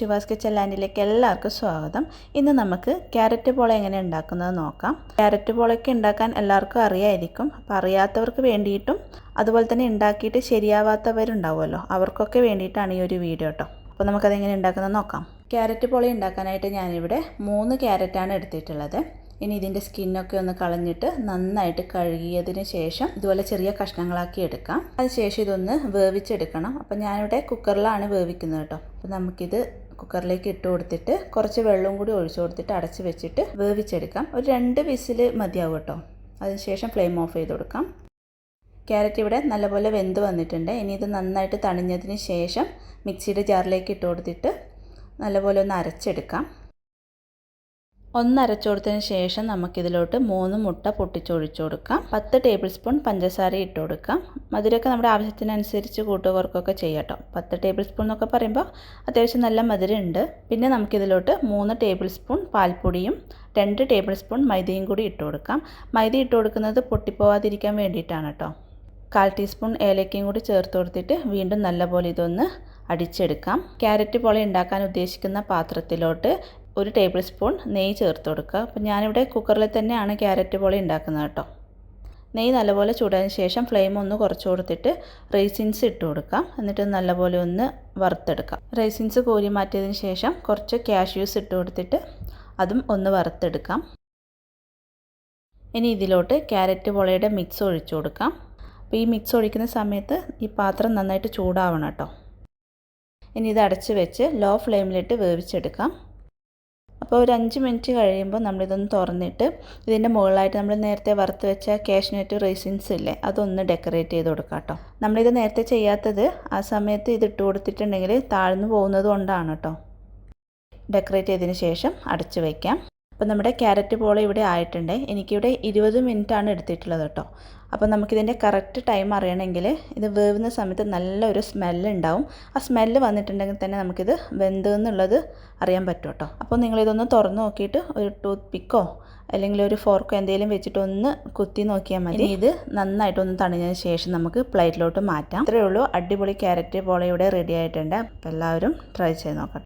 ശിവാസ് kitchen ലാൻഡിലേക്ക് എല്ലാവർക്കും സ്വാഗതം. ഇന്ന് നമുക്ക് ക്യാരറ്റ് പോള എങ്ങനെ ഉണ്ടാക്കുന്നത് നോക്കാം. ക്യാരറ്റ് പോളയ്ക്ക് ഉണ്ടാക്കാൻ എല്ലാവർക്കും അറിയായിരിക്കും. അപ്പോൾ അറിയാത്തവർക്ക് വേണ്ടിയിട്ടും അതുപോലെ തന്നെ ഉണ്ടാക്കിയിട്ട് ശരിയാവാത്തവരുണ്ടാവുമല്ലോ. അവർക്കൊക്കെ വേണ്ടിയിട്ടാണ് ഈ ഒരു വീഡിയോ കേട്ടോ അപ്പോൾ നമുക്കതെങ്ങനെ ഉണ്ടാക്കുന്നത് നോക്കാം. ക്യാരറ്റ് പോള ഉണ്ടാക്കാനായിട്ട് ഞാനിവിടെ മൂന്ന് ക്യാരറ്റാണ് എടുത്തിട്ടുള്ളത്. ഇനി ഇതിന്റെ സ്കിന്നൊക്കെ ഒന്ന് കളഞ്ഞിട്ട് നന്നായിട്ട് കഴുകിയതിന് ശേഷം ഇതുപോലെ ചെറിയ കഷ്ണങ്ങളാക്കി എടുക്കാം. അതിനുശേഷം ഇതൊന്ന് വേവിച്ചെടുക്കണം. അപ്പോൾ ഞാനിവിടെ കുക്കറിലാണ് വേവിക്കുന്നത് കേട്ടോ അപ്പോൾ നമുക്കിത് കുക്കറിലേക്ക് ഇട്ട് കൊടുത്തിട്ട് കുറച്ച് വെള്ളവും കൂടി ഒഴിച്ചു കൊടുത്തിട്ട് അടച്ച് വെച്ചിട്ട് വേവിച്ചെടുക്കാം. ഒരു രണ്ട് വിസിൽ മതിയാവും കേട്ടോ. അതിനുശേഷം ഫ്ലെയിം ഓഫ് ചെയ്ത് കൊടുക്കാം. ക്യാരറ്റ് ഇവിടെ നല്ലപോലെ വെന്ത് വന്നിട്ടുണ്ട്. ഇനി ഇത് നന്നായിട്ട് തണിഞ്ഞതിന് ശേഷം മിക്സിയുടെ ജാറിലേക്ക് ഇട്ട് കൊടുത്തിട്ട് നല്ലപോലെ ഒന്ന് അരച്ചെടുക്കാം. ഒന്ന് അരച്ചു കൊടുത്തതിന് ശേഷം നമുക്കിതിലോട്ട് മൂന്ന് മുട്ട പൊട്ടിച്ചൊഴിച്ചു കൊടുക്കാം. പത്ത് ടേബിൾ സ്പൂൺ പഞ്ചസാര ഇട്ട് കൊടുക്കാം. മധുരമൊക്കെ നമ്മുടെ ആവശ്യത്തിനനുസരിച്ച് കൂട്ടുകാർക്കൊക്കെ ചെയ്യാം കേട്ടോ. പത്ത് ടേബിൾ സ്പൂൺ എന്നൊക്കെ പറയുമ്പോൾ അത്യാവശ്യം നല്ല മധുരം ഉണ്ട് പിന്നെ നമുക്കിതിലോട്ട് മൂന്ന് ടേബിൾ സ്പൂൺ പാൽപ്പൊടിയും രണ്ട് ടേബിൾ സ്പൂൺ മൈദയും കൂടി ഇട്ട് കൊടുക്കാം. മൈദ ഇട്ട് കൊടുക്കുന്നത് പൊട്ടിപ്പോവാതിരിക്കാൻ വേണ്ടിയിട്ടാണ് കേട്ടോ. കാൽ ടീസ്പൂൺ ഏലക്കയും കൂടി ചേർത്ത് കൊടുത്തിട്ട് വീണ്ടും നല്ലപോലെ ഇതൊന്ന് അടിച്ചെടുക്കാം. ക്യാരറ്റ് പൊളി ഉണ്ടാക്കാൻ ഉദ്ദേശിക്കുന്ന പാത്രത്തിലോട്ട് ഒരു ടേബിൾ സ്പൂൺ നെയ്യ് ചേർത്ത് കൊടുക്കുക. അപ്പം ഞാനിവിടെ കുക്കറിൽ തന്നെയാണ് ക്യാരറ്റ് പോളി ഉണ്ടാക്കുന്നത് കേട്ടോ. നെയ്യ് നല്ലപോലെ ചൂടായതിന് ശേഷം ഫ്ലെയിം ഒന്ന് കുറച്ച് കൊടുത്തിട്ട് റൈസിൻസ് ഇട്ട് കൊടുക്കാം. എന്നിട്ട് നല്ലപോലെ ഒന്ന് വറുത്തെടുക്കാം. റൈസിൻസ് കോരി മാറ്റിയതിന് ശേഷം കുറച്ച് കാഷ്യൂസ് ഇട്ട് കൊടുത്തിട്ട് അതും ഒന്ന് വറുത്തെടുക്കാം. ഇനി ഇതിലോട്ട് ക്യാരറ്റ് പൊളയുടെ മിക്സ് ഒഴിച്ചു കൊടുക്കാം. അപ്പോൾ ഈ മിക്സ് ഒഴിക്കുന്ന സമയത്ത് ഈ പാത്രം നന്നായിട്ട് ചൂടാവണം കേട്ടോ. ഇനി ഇത് അടച്ച് വെച്ച് ലോ ഫ്ലെയിമിലിട്ട് വേവിച്ചെടുക്കാം. അപ്പോൾ ഒരു അഞ്ച് മിനിറ്റ് കഴിയുമ്പോൾ നമ്മളിതൊന്ന് തുറന്നിട്ട് ഇതിന്റെ മുകളിലായിട്ട് നമ്മൾ നേരത്തെ വറുത്ത് വെച്ച കാഷ്നട്ട് റൈസിൻസ് ഇല്ലേ അതൊന്ന് ഡെക്കറേറ്റ് ചെയ്ത് കൊടുക്കാം കേട്ടോ. നമ്മളിത് നേരത്തെ ചെയ്യാത്തത് ആ സമയത്ത് ഇത് ഇട്ട് കൊടുത്തിട്ടുണ്ടെങ്കിൽ താഴ്ന്നു പോകുന്നത് കൊണ്ടാണ് കേട്ടോ. ഡെക്കറേറ്റ് ചെയ്തതിന് ശേഷം അടച്ചു വയ്ക്കാം അപ്പോൾ നമ്മുടെ ക്യാരറ്റ് പോള ഇവിടെ ആയിട്ടുണ്ട്. എനിക്കിവിടെ ഇരുപത് ആണ് എടുത്തിട്ടുള്ളത് കേട്ടോ. അപ്പോൾ നമുക്കിതിന്റെ കറക്റ്റ് ടൈം അറിയണമെങ്കിൽ ഇത് വേവുന്ന സമയത്ത് നല്ലൊരു സ്മെല്ല് ഉണ്ടാവും. ആ സ്മെല്ല് വന്നിട്ടുണ്ടെങ്കിൽ തന്നെ നമുക്കിത് വെന്ത് എന്നുള്ളത് അറിയാൻ പറ്റും കേട്ടോ. അപ്പോൾ നിങ്ങളിതൊന്ന് തുറന്ന് നോക്കിയിട്ട് ഒരു ടൂത്ത് പിക്കോ അല്ലെങ്കിൽ ഒരു ഫോർക്കോ എന്തെങ്കിലും വെച്ചിട്ട് ഒന്ന് കുത്തി നോക്കിയാൽ മതി. ഇത് നന്നായിട്ടൊന്ന് തണിഞ്ഞതിന് ശേഷം നമുക്ക് പ്ലേറ്റിലോട്ട് മാറ്റാം. ഇത്രയേ ഉള്ളൂ. അടിപൊളി ക്യാരറ്റ് പോള ഇവിടെ റെഡി ആയിട്ടുണ്ട്. അപ്പോൾ എല്ലാവരും ട്രൈ ചെയ്ത് നോക്കാം